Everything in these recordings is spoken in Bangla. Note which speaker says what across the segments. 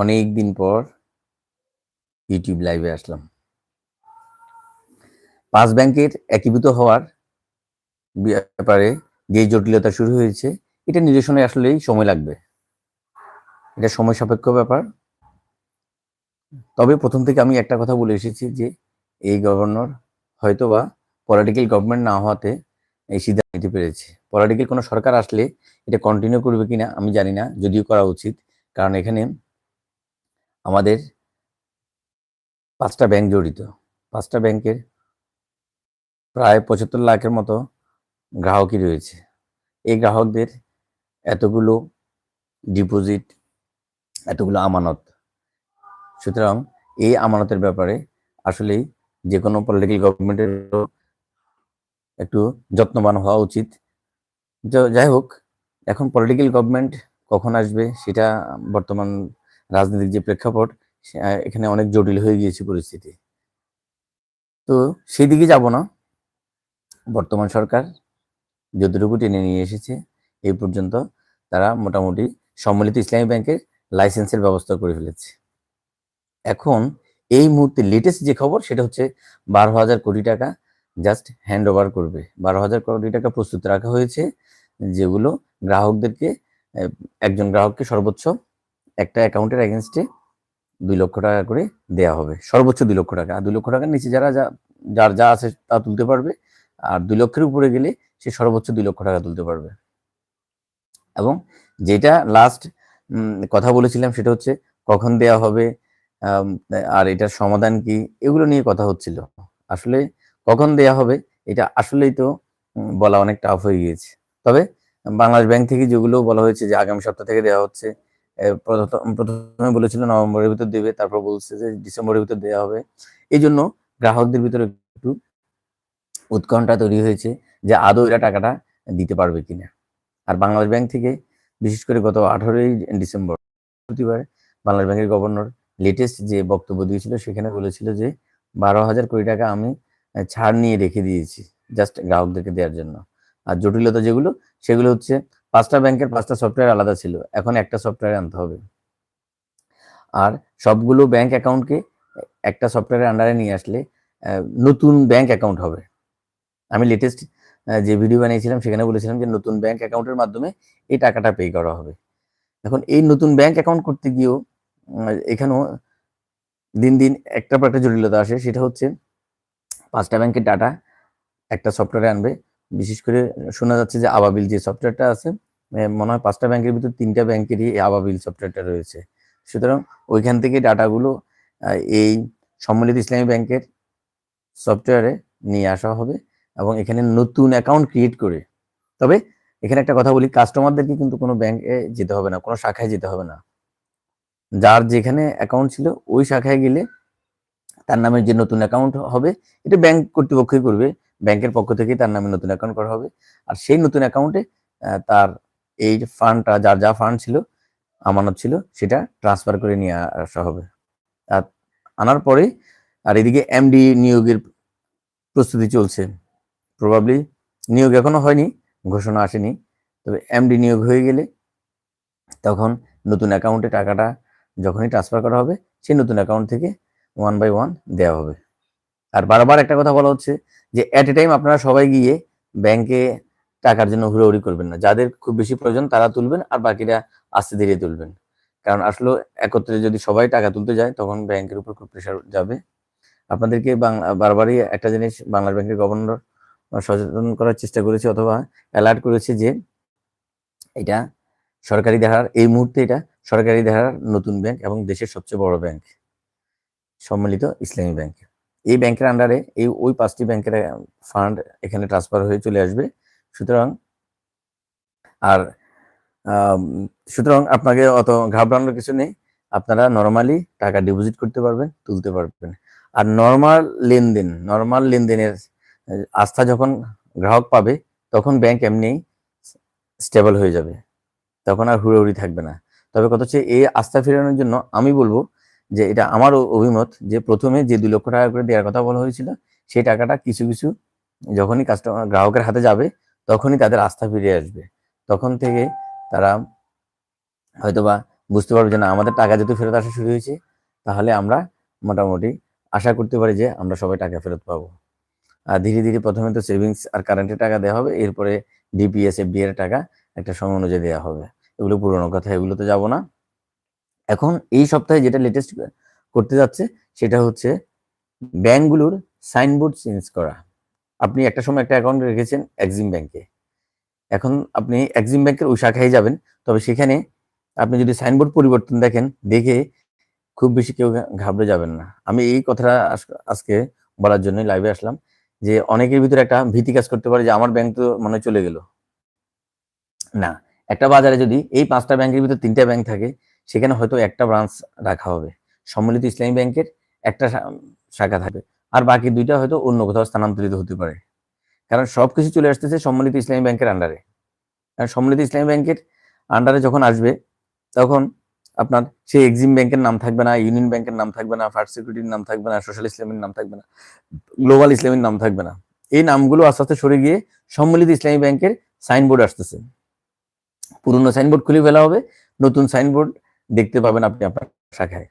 Speaker 1: অনেক দিন পর ইউটিউব লাইভে আসলাম। পাঁচ ব্যাংকের একীভূত হওয়ার ব্যাপারে যে জটিলতা শুরু হয়েছে, এটা নিরসনে আসলেই সময় লাগবে। এটা সময় সাপেক্ষ ব্যাপার। তবে প্রথম থেকে আমি একটা কথা বলে এসেছি যে, এই গভর্নর হয়তোবা পলিটিক্যাল গভর্নমেন্ট না হওয়াতে এই সিদ্ধান্ত নিতে পেরেছে। পলিটিক্যাল কোনো সরকার আসলে এটা কন্টিনিউ করবে কিনা আমি জানি না, যদিও করা উচিত। কারণ এখানে আমাদের পাঁচটা ব্যাংক জড়িত। পাঁচটা ব্যাংকের প্রায় পঁচাত্তর লাখের মতো গ্রাহকই রয়েছে। এই গ্রাহকদের এতগুলো ডিপোজিট এতগুলো আমানত। সুতরাং এই আমানতের ব্যাপারে আসলেই যে কোনো পলিটিক্যাল গভর্নমেন্টের একটু যত্নবান হওয়া উচিত। যাই হোক, এখন পলিটিক্যাল গভর্নমেন্ট কখন আসবে সেটা বর্তমান রাজনৈতিক যে প্রেক্ষাপট এখানে অনেক জটিল হয়ে গিয়েছে পরিস্থিতি। তো সেই দিকে যাব না। বর্তমান সরকার যতটুকু টেনে নিয়ে এসেছে, এই পর্যন্ত তারা মোটামুটি সম্মিলিত ইসলামী ব্যাংকের লাইসেন্সের ব্যবস্থা করে ফেলেছে। এখন এই মুহূর্তে লেটেস্ট যে খবর, সেটা হচ্ছে বারো হাজার কোটি টাকা জাস্ট হ্যান্ড ওভার করবে। বারো হাজার কোটি টাকা প্রস্তুত রাখা হয়েছে, যেগুলো গ্রাহকদেরকে একজন গ্রাহককে সর্বোচ্চ একটা অ্যাকাউন্টের এগেনস্টে দুই লক্ষ টাকা করে দেয়া হবে। সর্বোচ্চ দুই লক্ষ টাকা। আর দুই লক্ষ টাকার নিচে যারা যা, যার যা আছে তা তুলতে পারবে। আর দুই লক্ষের উপরে গেলে সে সর্বোচ্চ দুই লক্ষ টাকা তুলতে পারবে। এবং যেটা লাস্ট কথা বলেছিলাম সেটা হচ্ছে কখন দেয়া হবে আর এটার সমাধান কি, এগুলো নিয়ে কথা হচ্ছিল। আসলে কখন দেয়া হবে, এটা আসলেই তো বলা অনেক টাফ হয়ে গিয়েছে। তবে বাংলাদেশ ব্যাংক থেকে যেগুলো বলা হয়েছে যে আগামী সপ্তাহ থেকে দেওয়া হচ্ছে প্রথম- বলেছিল নভেম্বরের ভিতর দেবে, তারপর বলছে যে ডিসেম্বরের ভিতর দেওয়া হবে। এই জন্য গ্রাহকদের ভিতরে একটু উৎকণ্ঠা তৈরি হয়েছে যে আদৌ এরা টাকাটা দিতে পারবে কিনা। আর বাংলাদেশ ব্যাংক থেকে, বিশেষ করে গত আঠারোই ডিসেম্বর, বৃহস্পতিবার বাংলাদেশ ব্যাংকের গভর্নর লেটেস্ট যে বক্তব্য দিয়েছিল, সেখানে বলেছিল যে বারো হাজার কোটি টাকা আমি ছাড় নিয়ে রেখে দিয়েছি জাস্ট গ্রাহকদেরকে দেওয়ার জন্য। আর জটিলতা যেগুলো, সেগুলো হচ্ছে পাঁচটা ব্যাংকের পাঁচটা সফটওয়্যার আলাদা ছিল। এখন একটা সফটওয়্যার আনতে হবে। আর সবগুলো ব্যাংক অ্যাকাউন্টকে একটা সফটওয়্যারের আন্ডারে নিয়ে আসলে নতুন ব্যাংক অ্যাকাউন্ট হবে। আমি লেটেস্ট যে ভিডিও বানিয়েছিলাম সেখানে বলেছিলাম যে নতুন ব্যাংক অ্যাকাউন্টের মাধ্যমে এই টাকাটা পে করা হবে। এখন এই নতুন ব্যাংক অ্যাকাউন্ট করতে গিয়েও এখানেও দিন দিন একটা পর একটা জটিলতা আসে। সেটা হচ্ছে পাঁচটা ব্যাংকের ডাটা একটা সফটওয়্যারে আনবে। বিশেষ করে শোনা যাচ্ছে যে আবাবিল যে সফটওয়্যারটা আছে মনে হয় পাঁচটা ব্যাংকের ভিতর তিনটা ব্যাংকেরই আবাবিল সফটওয়্যারটা রয়েছে। সুতরাং ওইখান থেকে ডাটাগুলো এই সম্মিলিত ইসলামী ব্যাংকের সফটওয়্যারে নিয়ে আসা হবে এবং এখানে নতুন অ্যাকাউন্ট ক্রিয়েট করে। তবে এখানে একটা কথা বলি, কাস্টমারদেরকে কিন্তু কোনো ব্যাংকে যেতে হবে না, কোনো শাখায় যেতে হবে না। যার যেখানে অ্যাকাউন্ট ছিল ওই শাখায় গেলে তার নামে যে নতুন অ্যাকাউন্ট হবে, এটা ব্যাংক কর্তৃপক্ষই করবে, ব্যাংকের পক্ষ থেকে তার নামে নতুন অ্যাকাউন্ট করা হবে। আর সেই নতুন অ্যাকাউন্টে তার এই ফান্ডটা যার যা ফান্ড ছিল, আমানত ছিল, সেটা ট্রান্সফার করে নিয়ে আসা হবে। আর আনার পরে, আর এদিকে এমডি নিয়োগের প্রস্তুতি চলছে। প্রবাবলি নিয়োগ এখনও হয়নি, ঘোষণা আসেনি। তবে এমডি নিয়োগ হয়ে গেলে তখন নতুন অ্যাকাউন্টে টাকাটা যখনই ট্রান্সফার করা হবে, সেই নতুন অ্যাকাউন্ট থেকে ওয়ান বাই ওয়ান দেওয়া হবে। আর বারবার একটা কথা বলা হচ্ছে যে অ্যাট এ টাইম আপনারা সবাই গিয়ে ব্যাংকে টাকার জন্য হুড়োহুড়ি করবেন না। যাদের খুব বেশি প্রয়োজন তারা তুলবেন আর বাকিরা আস্তে ধীরে তুলবেন। কারণ আসলে একত্রে যদি সবাই টাকা তুলতে যায় তখন ব্যাংকের উপর খুব প্রেশার যাবে। আপনাদেরকে বাংলা, বারবারই একটা জিনিস বাংলাদেশ ব্যাংকের গভর্নর সচেতন করার চেষ্টা করেছে অথবা অ্যালার্ট করেছে যে এটা সরকারি ধারার, এই মুহূর্তে এটা সরকারি ধারার নতুন ব্যাংক এবং দেশের সবচেয়ে বড় ব্যাংক, সম্মিলিত ইসলামী ব্যাংক। এই ব্যাংকের আন্ডারে এই, ওই পাঁচটি ব্যাংকের ফান্ড এখানে ট্রান্সফার হয়ে চলে আসবে। সুতরাং, আর সুতরাং আপনাকে অত ঘাবড়ানোর কিছু নেই। আপনারা নর্মালি টাকা ডিপোজিট করতে পারবেন, তুলতে পারবেন। আর নর্মাল লেনদেন নর্মাল লেনদেনের আস্থা যখন গ্রাহক পাবে, তখন ব্যাংক এমনি স্টেবল হয়ে যাবে। তখন আর হুড়োহুড়ি থাকবে না। তবে কথা হচ্ছে, এই আস্থা ফেরানোর জন্য আমি বলব যে, এটা আমার অভিমত যে, প্রথমে যে দুই লক্ষ টাকা করে দেওয়ার কথা বলা হয়েছিল, সেই টাকাটা কিছু কিছু যখনই কাস্টমার গ্রাহকের হাতে যাবে তখনই তাদের আস্থা ফিরে আসবে। তখন থেকে তারা হয়তোবা বুঝতে পারবে যে, না, আমাদের টাকা যেহেতু ফেরত আসা শুরু হয়েছে, তাহলে আমরা মোটামুটি আশা করতে পারি যে, আমরা সবাই টাকা ফেরত পাবো। আর ধীরে ধীরে প্রথমে তো সেভিংস আর কারেন্টের টাকা দেওয়া হবে, এরপরে ডিপিএস এফডি এর টাকা একটা সময় অনুযায়ী দেওয়া হবে। এগুলো পুরোনো কথা এগুলোতে যাব না। এখন এই সপ্তাহে যেটা লেটেস্ট করতে যাচ্ছে, সেটা হচ্ছে ব্যাংকগুলোর সাইনবোর্ড চেঞ্জ করা। আপনি একটা সময় একটা অ্যাকাউন্ট রেখেছেন এক্সিম ব্যাংকে এখন আপনি এক্সিম ব্যাংকের ওই শাখায় যাবেন, তবে সেখানে আপনি যদি সাইনবোর্ড পরিবর্তন দেখেন, দেখে খুব বেশি কেউ ঘাবড়ে যাবেন না। আমি এই কথাটা আজকে বলার জন্যই লাইভে আসলাম যে, অনেকের ভিতরে একটা ভীতি কাজ করতে পারে যে, আমার ব্যাংক তো মনে চলে গেল। না, একটা বাজারে যদি এই পাঁচটা ব্যাংকের ভিতরে তিনটা ব্যাংক থাকে, সেখানে হয়তো একটা ব্রাঞ্চ রাখা হবে। সম্মিলিত ইসলামী ব্যাংকের একটা শাখা থাকবে। আর বাকি দুইটা হয়তো অন্য কোথাও স্থানান্তরিত হতে পারে। কারণ সবকিছু চলে আসতেছে সম্মিলিত ইসলামী ব্যাংকের আন্ডারে কারণ সম্মিলিত ইসলামী ব্যাংকের আন্ডারে যখন আসবে, তখন আপনার সেই এক্সিম ব্যাংকের নাম থাকবে না ইউনিয়ন ব্যাংকের নাম থাকবে না ফার্স্ট সিকিউরিটির নাম থাকবে না সোশ্যাল ইসলামের নাম থাকবে না গ্লোবাল ইসলামের নাম থাকবে না। এই নামগুলো আস্তে আস্তে সরে গিয়ে সম্মিলিত ইসলামী ব্যাংকের সাইনবোর্ড আসতেছে। পুরনো সাইনবোর্ড খুলে ফেলা হবে, নতুন সাইনবোর্ড দেখতে পাবেন আপনি আপনার শাখায়।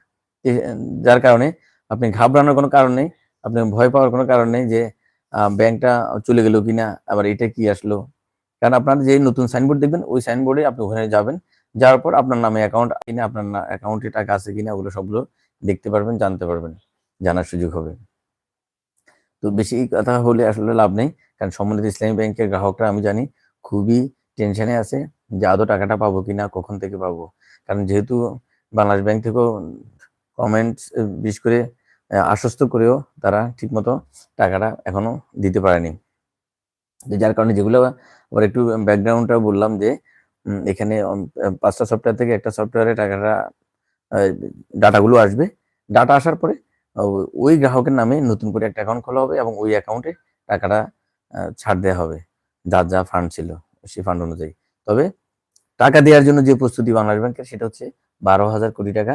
Speaker 1: যার কারণে আপনি ঘাবড়ানোর কোনো কারণ নেই। আপনি ভয় পাওয়ার কোনো কারণ নেই যে ব্যাংকটা চলে গেল কিনা, আবার এটা কি আসলো? কারণ আপনার যে নতুন সাইনবোর্ড দেখবেন, ওই সাইনবোর্ডে আপনি ওখানে যাবেন, যাওয়ার পর আপনার নামে অ্যাকাউন্ট কিনা, আপনার অ্যাকাউন্টে টাকা আছে কিনা, ওগুলো সবগুলো দেখতে পারবেন, জানতে পারবেন, জানার সুযোগ হবে। তো বেশি কথা হলে আসলে লাভ নেই, কারণ সম্মিলিত ইসলামী ব্যাংকের গ্রাহকরা, আমি জানি, খুবই টেনশনে আছে যে আদৌ টাকাটা পাবো কিনা, কখন থেকে পাবো। কারণ যেহেতু বাংলাদেশ ব্যাংক থেকেও কমেন্টস বিশেষ করে আশ্বস্ত করেও তারা ঠিকমতো টাকাটা এখনও দিতে পারেনি। যার কারণে যেগুলো আবার একটু ব্যাকগ্রাউন্ডটা বললাম যে এখানে পাঁচটা সফটওয়্যার থেকে একটা সফটওয়্যারে টাকাটা ডাটাগুলো আসবে। ডাটা আসার পরে ওই গ্রাহকের নামে নতুন করে একটা অ্যাকাউন্ট খোলা হবে এবং ওই অ্যাকাউন্টে টাকাটা ছাড় দেওয়া হবে। যার যা ফান্ড ছিল, সেই ফান্ড অনুযায়ী। তবে টাকা দেওয়ার জন্য যে প্রস্তুতি বাংলাদেশ ব্যাংকের, সেটা হচ্ছে বারো হাজার কোটি টাকা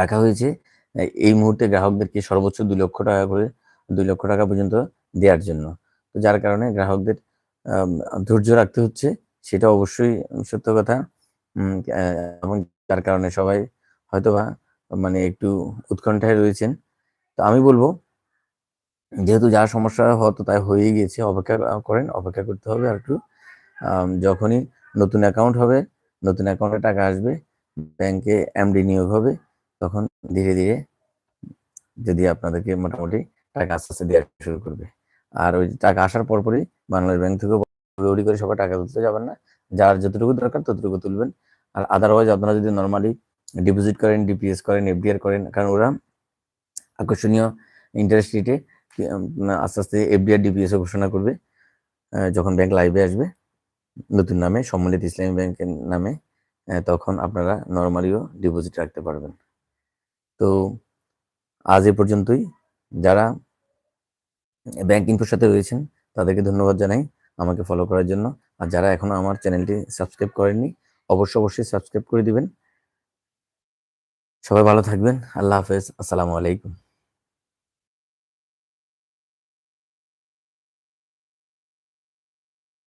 Speaker 1: রাখা হয়েছে। এই- মুহূর্তে গ্রাহকদেরকে সর্বোচ্চ দুই লক্ষ টাকা করে, দুই লক্ষ টাকা পর্যন্ত দেওয়ার জন্য। তো যার কারণে গ্রাহকদের ধৈর্য রাখতে হচ্ছে, সেটা অবশ্যই সত্য কথা। এবং যার কারণে সবাই হয়তোবা মানে একটু উৎকণ্ঠায় রয়েছেন। তো আমি বলব, যেহেতু যা সমস্যা হতো তাই হয়ে গিয়েছে অপেক্ষা করেন, অপেক্ষা করতে হবে আর একটু। যখনই নতুন অ্যাকাউন্ট হবে, নতুন অ্যাকাউন্টে টাকা আসবে, ব্যাংকে এমডি নিয়োগ হবে তখন ধীরে ধীরে যদি আপনাদেরকে মোটামুটি টাকা আস্তে আস্তে দেওয়া শুরু করবে। আর ওই টাকা আসার পরপরই বাংলাদেশ ব্যাংক থেকে দৌড়ি করে সবাই টাকা তুলতে যাবেন না। যার যতটুকু দরকার ততটুকু তুলবেন। আর আদারওয়াইজ আপনারা যদি নর্মালি ডিপোজিট করেন ডিপিএস করেন এফডিআর করেন, কারণ ওরা আকর্ষণীয় ইন্টারেস্ট রেটে আস্তে আস্তে এফডিআর ডিপিএস ঘোষণা করবে। যখন ব্যাংক লাইভে আসবে, নতুন নামে সম্মিলিত ইসলামী ব্যাংকের নামে তখন আপনারা নর্মালিও ডিপোজিট রাখতে পারবেন। তো আজ এ পর্যন্তই। যারা ব্যাংক ইনফোর সাথে রয়েছেন, তাদেরকে ধন্যবাদ জানাই আমাকে ফলো করার জন্য। আর যারা এখনও আমার চ্যানেলটি সাবস্ক্রাইব করেননি অবশ্যই অবশ্যই সাবস্ক্রাইব করে দিবেন। সবাই ভালো থাকবেন। আল্লাহ হাফেজ। আসসালামু আলাইকুম।